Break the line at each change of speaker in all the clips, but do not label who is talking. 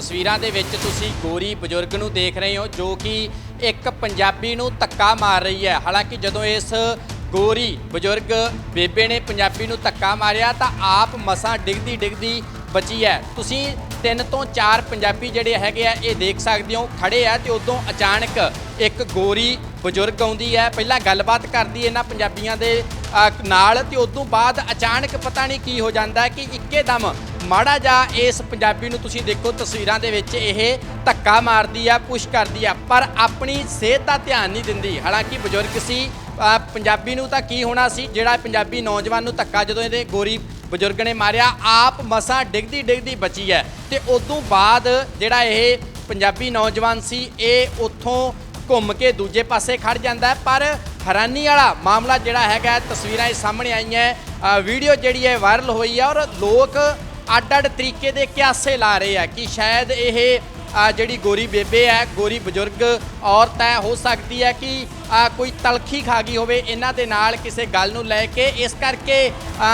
ਤਸਵੀਰਾਂ ਦੇ ਵਿੱਚ ਤੁਸੀਂ ਗੋਰੀ ਬਜ਼ੁਰਗ ਨੂੰ ਦੇਖ ਰਹੇ ਹੋ ਜੋ ਕਿ ਇੱਕ ਪੰਜਾਬੀ ਨੂੰ ਧੱਕਾ ਮਾਰ ਰਹੀ ਹੈ। ਹਾਲਾਂਕਿ ਜਦੋਂ ਇਸ ਗੋਰੀ ਬਜ਼ੁਰਗ ਬੇਬੇ ਨੇ ਪੰਜਾਬੀ ਨੂੰ ਧੱਕਾ ਮਾਰਿਆ ਤਾਂ ਆਪ ਮਸਾਂ ਡਿੱਗਦੀ ਡਿੱਗਦੀ ਬਚੀ ਹੈ। ਤੁਸੀਂ ਤਿੰਨ ਤੋਂ ਚਾਰ ਪੰਜਾਬੀ ਜਿਹੜੇ ਹੈਗੇ ਆ ਇਹ ਦੇਖ ਸਕਦੇ ਹੋ ਖੜੇ ਆ ਤੇ ਉਦੋਂ ਅਚਾਨਕ ਇੱਕ ਗੋਰੀ ਬਜ਼ੁਰਗ ਆਉਂਦੀ ਹੈ। ਪਹਿਲਾਂ ਗੱਲਬਾਤ ਕਰਦੀ ਇਹਨਾਂ ਪੰਜਾਬੀਆਂ ਦੇ ਅ, ਨਾਲ ਤੇ ਉਦੋਂ ਬਾਅਦ ਅਚਾਨਕ ਪਤਾ ਨਹੀਂ ਕੀ ਹੋ ਜਾਂਦਾ ਕਿ ਇੱਕੇ ਦਮ ਮਾੜਾ ਜਾ ਇਸ ਪੰਜਾਬੀ ਨੂੰ ਤੁਸੀਂ ਦੇਖੋ ਤਸਵੀਰਾਂ ਦੇ ਵਿੱਚ ਇਹ ਧੱਕਾ ਮਾਰਦੀ ਆ, ਪੁਸ਼ ਕਰਦੀ ਆ, ਪਰ ਆਪਣੀ ਸਿਹਤ ਦਾ ਧਿਆਨ ਨਹੀਂ ਦਿੰਦੀ। ਹਾਲਾਂਕਿ ਬਜ਼ੁਰਗ ਸੀ ਪੰਜਾਬੀ ਨੂੰ ਤਾਂ ਕੀ ਹੋਣਾ ਸੀ, ਜਿਹੜਾ ਪੰਜਾਬੀ ਨੌਜਵਾਨ ਨੂੰ ਧੱਕਾ ਜਦੋਂ ਇਹਦੇ ਗੋਰੀ ਬਜ਼ੁਰਗ ਨੇ ਮਾਰਿਆ, ਆਪ ਮਸਾਂ ਡਿੱਗਦੀ ਡਿੱਗਦੀ ਬਚੀ ਹੈ ਤੇ ਉਦੋਂ ਬਾਅਦ ਜਿਹੜਾ ਇਹ ਪੰਜਾਬੀ ਨੌਜਵਾਨ ਸੀ, ਇਹ ਉੱਥੋਂ ਘੁੰਮ ਕੇ ਦੂਜੇ ਪਾਸੇ ਖੜ ਜਾਂਦਾ ਪਰ ਹੈਰਾਨੀ ਵਾਲਾ ਮਾਮਲਾ ਜਿਹੜਾ ਹੈਗਾ, ਤਸਵੀਰਾਂ ਇਹ ਸਾਹਮਣੇ ਆਈਆਂ ਵੀਡੀਓ ਜਿਹੜੀ ਹੈ ਵਾਇਰਲ ਹੋਈ ਹੈ ਔਰ ਲੋਕ ਅੱਡ-ਅੱਡ ਤਰੀਕੇ ਦੇ ਕਿਆਸੇ ਲਾ ਰਹੇ ਆ ਕਿ ਸ਼ਾਇਦ ਇਹ ਜਿਹੜੀ ਗੋਰੀ ਬੇਬੇ ਹੈ, ਗੋਰੀ ਬਜ਼ੁਰਗ ਔਰਤ ਹੈ, ਹੋ ਸਕਦੀ ਹੈ ਕਿ ਕੋਈ ਤਲਖੀ ਖਾ ਗਈ ਹੋਵੇ ਇਹਨਾਂ ਦੇ ਨਾਲ ਕਿਸੇ ਗੱਲ ਨੂੰ ਲੈ ਕੇ। ਇਸ ਕਰਕੇ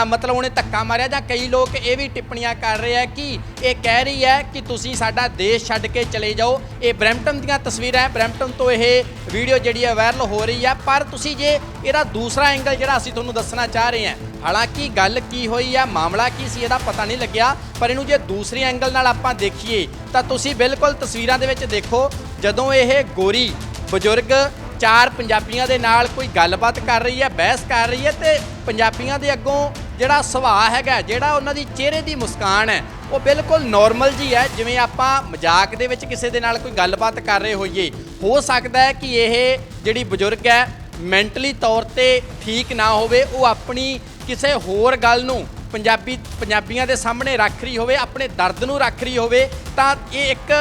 ਮਤਲਬ ਉਹਨੇ ਧੱਕਾ ਮਾਰਿਆ ਜਾਂ ਕਈ ਲੋਕ ਇਹ ਵੀ ਟਿੱਪਣੀਆਂ ਕਰ ਰਹੇ ਆ ਕਿ ਇਹ ਕਹਿ ਰਹੀ ਹੈ ਕਿ ਤੁਸੀਂ ਸਾਡਾ ਦੇਸ਼ ਛੱਡ ਕੇ ਚਲੇ ਜਾਓ। ਇਹ ਬ੍ਰੈਂਪਟਨ ਦੀਆਂ ਤਸਵੀਰਾਂ ਹੈ। ਬ੍ਰੈਂਪਟਨ ਤੋਂ ਇਹ ਵੀਡੀਓ ਜਿਹੜੀ ਹੈ ਵਾਇਰਲ ਹੋ ਰਹੀ ਹੈ। ਪਰ ਤੁਸੀਂ ਜੇ ਇਹਦਾ ਦੂਸਰਾ ਐਂਗਲ ਜਿਹੜਾ ਅਸੀਂ ਤੁਹਾਨੂੰ ਦੱਸਣਾ ਚਾਹ ਰਹੇ ਹਾਂ ਹਾਲਾਂਕਿ ਗੱਲ ਕੀ ਹੋਈ ਆ, ਮਾਮਲਾ ਕੀ ਸੀ ਇਹਦਾ ਪਤਾ ਨਹੀਂ ਲੱਗਿਆ, ਪਰ ਇਹਨੂੰ ਜੇ ਦੂਸਰੇ ਐਂਗਲ ਨਾਲ ਆਪਾਂ ਦੇਖੀਏ, ਤਾਂ ਤੁਸੀਂ ਬਿਲਕੁਲ ਤਸਵੀਰਾਂ ਦੇ ਵਿੱਚ ਦੇਖੋ, ਜਦੋਂ ਇਹ ਗੋਰੀ ਬਜ਼ੁਰਗ ਚਾਰ ਪੰਜਾਬੀਆਂ ਦੇ ਨਾਲ ਕੋਈ ਗੱਲਬਾਤ ਕਰ ਰਹੀ ਹੈ, ਬਹਿਸ ਕਰ ਰਹੀ ਹੈ, ਤੇ ਪੰਜਾਬੀਆਂ ਦੇ ਅੱਗੋਂ ਜਿਹੜਾ ਸੁਭਾਅ ਹੈਗਾ, ਜਿਹੜਾ ਉਹਨਾਂ ਦੀ ਚਿਹਰੇ ਦੀ ਮੁਸਕਾਨ ਹੈ, ਉਹ ਬਿਲਕੁਲ ਨਾਰਮਲ ਜੀ ਹੈ, ਜਿਵੇਂ ਆਪਾਂ ਮਜ਼ਾਕ ਦੇ ਵਿੱਚ ਕਿਸੇ ਦੇ ਨਾਲ ਕੋਈ ਗੱਲਬਾਤ ਕਰ ਰਹੇ ਹੋਈਏ। ਹੋ ਸਕਦਾ ਹੈ ਕਿ ਇਹ ਜਿਹੜੀ ਬਜ਼ੁਰਗ ਹੈ ਮੈਂਟਲੀ ਤੌਰ ਤੇ ਠੀਕ ਨਾ ਹੋਵੇ, ਉਹ ਆਪਣੀ ਕਿਸੇ ਹੋਰ ਗੱਲ ਨੂੰ ਪੰਜਾਬੀ ਪੰਜਾਬੀਆਂ ਦੇ ਸਾਹਮਣੇ ਰੱਖ ਰਹੀ ਹੋਵੇ, ਆਪਣੇ ਦਰਦ ਨੂੰ ਰੱਖ ਰਹੀ ਹੋਵੇ, ਤਾਂ ਇਹ ਇੱਕ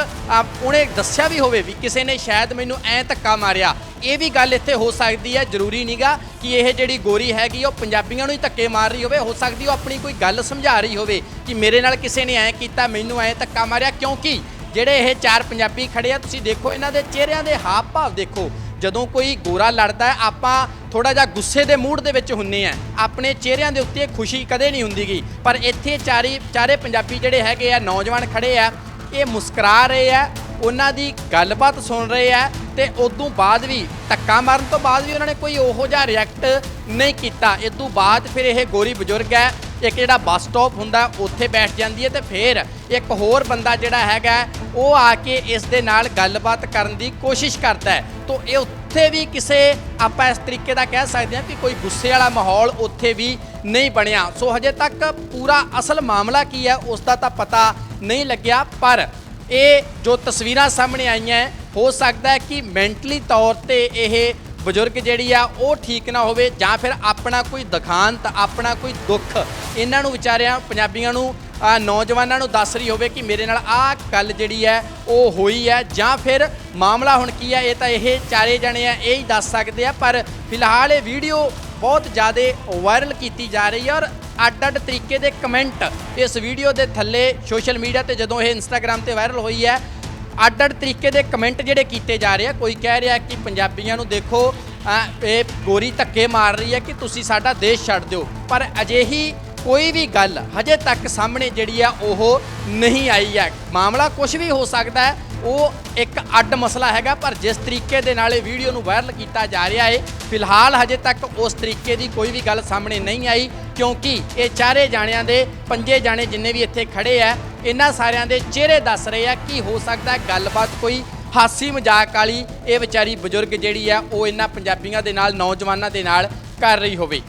ਉਹਨੇ ਦੱਸਿਆ ਵੀ ਹੋਵੇ ਵੀ ਕਿਸੇ ਨੇ ਸ਼ਾਇਦ ਮੈਨੂੰ ਐ ਧੱਕਾ ਮਾਰਿਆ। ਇਹ ਵੀ ਗੱਲ ਇੱਥੇ ਹੋ ਸਕਦੀ ਹੈ, ਜ਼ਰੂਰੀ ਨਹੀਂਗਾ ਕਿ ਇਹ ਜਿਹੜੀ ਗੋਰੀ ਹੈਗੀ, ਉਹ ਪੰਜਾਬੀਆਂ ਨੂੰ ਹੀ ਧੱਕੇ ਮਾਰ ਰਹੀ ਹੋਵੇ, ਹੋ ਸਕਦੀ ਉਹ ਆਪਣੀ ਕੋਈ ਗੱਲ ਸਮਝਾ ਰਹੀ ਹੋਵੇ ਕਿ ਮੇਰੇ ਨਾਲ ਕਿਸੇ ਨੇ ਐ ਕੀਤਾ, ਮੈਨੂੰ ਐ ਧੱਕਾ ਮਾਰਿਆ, ਕਿਉਂਕਿ ਜਿਹੜੇ ਇਹ ਚਾਰ ਪੰਜਾਬੀ ਖੜੇ ਆ, ਤੁਸੀਂ ਦੇਖੋ, ਇਹਨਾਂ ਦੇ ਚਿਹਰਿਆਂ ਦੇ ਹਾਵ ਭਾਵ ਦੇਖੋ। ਜਦੋਂ ਕੋਈ ਗੋਰਾ ਲੜਦਾ ਹੈ, ਆਪਾਂ ਥੋੜਾ ਜਿਹਾ ਗੁੱਸੇ ਦੇ ਮੂਡ ਦੇ ਵਿੱਚ ਹੁੰਨੇ ਆ। ਆਪਣੇ ਚਿਹਰਿਆਂ ਦੇ ਉੱਤੇ ਖੁਸ਼ੀ ਕਦੇ ਨਹੀਂ ਹੁੰਦੀਗੀ। ਪਰ ਇੱਥੇ ਚਾਰੀ, ਚਾਰੇ ਪੰਜਾਬੀ ਜਿਹੜੇ ਹੈਗੇ ਆ, ਨੌਜਵਾਨ ਖੜੇ ਆ, ਇਹ ਮੁਸਕਰਾ ਰਹੇ ਆ, ਉਹਨਾਂ ਦੀ ਗੱਲਬਾਤ ਸੁਣ ਰਹੇ ਆ ਤੇ ਉਦੋਂ ਬਾਅਦ ਵੀ, ਧੱਕਾ ਮਾਰਨ ਤੋਂ ਬਾਅਦ ਵੀ ਉਹਨਾਂ ਨੇ ਕੋਈ ਉਹੋ ਜਿਹਾ ਰਿਐਕਟ ਨਹੀਂ ਕੀਤਾ। ਇਸ ਤੋਂ ਬਾਅਦ ਫਿਰ ਇਹ ਗੋਰੀ ਬਜ਼ੁਰਗ ਹੈ ਇੱਕ ਜਿਹੜਾ ਬੱਸ ਸਟਾਪ ਹੁੰਦਾ, ਉੱਥੇ ਬੈਠ ਜਾਂਦੀ ਹੈ ਤੇ ਫਿਰ ਇੱਕ ਹੋਰ ਬੰਦਾ ਜਿਹੜਾ ਹੈਗਾ, ਉਹ ਆ ਕੇ ਇਸ ਦੇ ਨਾਲ ਗੱਲਬਾਤ ਕਰਨ ਦੀ ਕੋਸ਼ਿਸ਼ ਕਰਦਾ ਹੈ। ਤੋਂ ਇਹ ਉੱਥੇ ਵੀ ਕਿਸੇ ਆਪਾਂ ਇਸ ਤਰੀਕੇ ਦਾ ਕਹਿ ਸਕਦੇ ਹਾਂ ਕਿ ਕੋਈ ਗੁੱਸੇ ਵਾਲਾ ਮਾਹੌਲ ਉੱਥੇ ਵੀ ਨਹੀਂ ਬਣਿਆ। ਸੋ ਹਜੇ ਤੱਕ ਪੂਰਾ ਅਸਲ ਮਾਮਲਾ ਕੀ ਹੈ, ਉਸ ਦਾ ਤਾਂ ਪਤਾ ਨਹੀਂ ਲੱਗਿਆ, ਪਰ ਇਹ ਜੋ ਤਸਵੀਰਾਂ ਸਾਹਮਣੇ ਆਈਆਂ ਹੋ ਸਕਦਾ ਹੈ ਕਿ ਮੈਂਟਲੀ ਤੌਰ ਤੇ ਇਹ ਬਜ਼ੁਰਗ ਜਿਹੜੀ ਆ, ਉਹ ਠੀਕ ਨਾ ਹੋਵੇ ਜਾਂ ਫਿਰ ਆਪਣਾ ਕੋਈ ਦੁਖਾਂਤ ਆਪਣਾ ਕੋਈ ਦੁੱਖ, ਇਹਨਾਂ ਨੂੰ ਵਿਚਾਰਿਆਂ, ਪੰਜਾਬੀਆਂ ਨੂੰ ਆ ਨੌਜਵਾਨਾਂ ਨੂੰ ਦੱਸ ਰਹੀ ਹੋਵੇ ਕਿ ਮੇਰੇ ਨਾਲ ਆਹ ਗੱਲ ਜਿਹੜੀ ਹੈ, ਉਹ ਹੋਈ ਹੈ ਜਾਂ ਫਿਰ ਮਾਮਲਾ ਹੁਣ ਕੀ ਹੈ, ਇਹ ਤਾਂ ਇਹ ਚਾਰੇ ਜਣੇ ਆ, ਇਹ ਹੀ ਦੱਸ ਸਕਦੇ ਆ, ਪਰ ਫਿਲਹਾਲ ਇਹ ਵੀਡੀਓ ਬਹੁਤ ਜ਼ਿਆਦਾ ਵਾਇਰਲ ਕੀਤੀ ਜਾ ਰਹੀ ਹੈ ਔਰ ਅੱਡ-ਅੱਡ ਤਰੀਕੇ ਦੇ ਕਮੈਂਟ ਇਸ ਵੀਡੀਓ ਦੇ ਥੱਲੇ ਸੋਸ਼ਲ ਮੀਡੀਆ ਤੇ ਜਦੋਂ ਇਹ ਇੰਸਟਾਗ੍ਰam ਤੇ ਵਾਇਰਲ ਹੋਈ ਹੈ ਅੱਡ-ਅੱਡ ਤਰੀਕੇ ਦੇ ਕਮੈਂਟ ਜਿਹੜੇ ਕੀਤੇ ਜਾ ਰਹੇ ਆ, ਕੋਈ ਕਹਿ ਰਿਹਾ ਕਿ ਪੰਜਾਬੀਆਂ ਨੂੰ ਦੇਖੋ ਇਹ ਗੋਰੀ ਧੱਕੇ ਮਾਰ ਰਹੀ ਹੈ ਕਿ ਤੁਸੀਂ ਸਾਡਾ ਦੇਸ਼ ਛੱਡ ਦਿਓ। ਪਰ ਅਜਿਹੀ ਕੋਈ ਵੀ ਗੱਲ ਹਜੇ ਤੱਕ ਸਾਹਮਣੇ ਜਿਹੜੀ ਆ, ਉਹ ਨਹੀਂ ਆਈ ਹੈ। ਮਾਮਲਾ ਕੁਝ ਵੀ ਹੋ ਸਕਦਾ ਹੈ, ਉਹ ਇੱਕ ਅੱਡ ਮਸਲਾ ਹੈਗਾ, ਪਰ ਜਿਸ ਤਰੀਕੇ ਦੇ ਨਾਲ ਇਹ ਵੀਡੀਓ ਨੂੰ ਵਾਇਰਲ ਕੀਤਾ ਜਾ ਰਿਹਾ ਹੈ ਫਿਲਹਾਲ ਹਜੇ ਤੱਕ ਉਸ ਤਰੀਕੇ ਦੀ ਕੋਈ ਵੀ ਗੱਲ ਸਾਹਮਣੇ ਨਹੀਂ ਆਈ, ਕਿਉਂਕਿ ਇਹ ਚਾਰੇ ਜਾਣਿਆਂ ਦੇ, ਪੰਜੇ ਜਾਣੇ ਜਿੰਨੇ ਵੀ ਇੱਥੇ ਖੜੇ ਆ ਇਹਨਾਂ ਸਾਰਿਆਂ ਦੇ ਚਿਹਰੇ ਦੱਸ ਰਹੇ ਆ ਕਿ ਹੋ ਸਕਦਾ ਗੱਲਬਾਤ ਕੋਈ ਹਾਸੀ ਮਜ਼ਾਕ ਵਾਲੀ ਇਹ ਵਿਚਾਰੀ ਬਜ਼ੁਰਗ ਜਿਹੜੀ ਆ, ਉਹ ਇਹਨਾਂ ਪੰਜਾਬੀਆਂ ਦੇ ਨਾਲ, ਨੌਜਵਾਨਾਂ ਦੇ ਨਾਲ ਕਰ ਰਹੀ ਹੋਵੇ।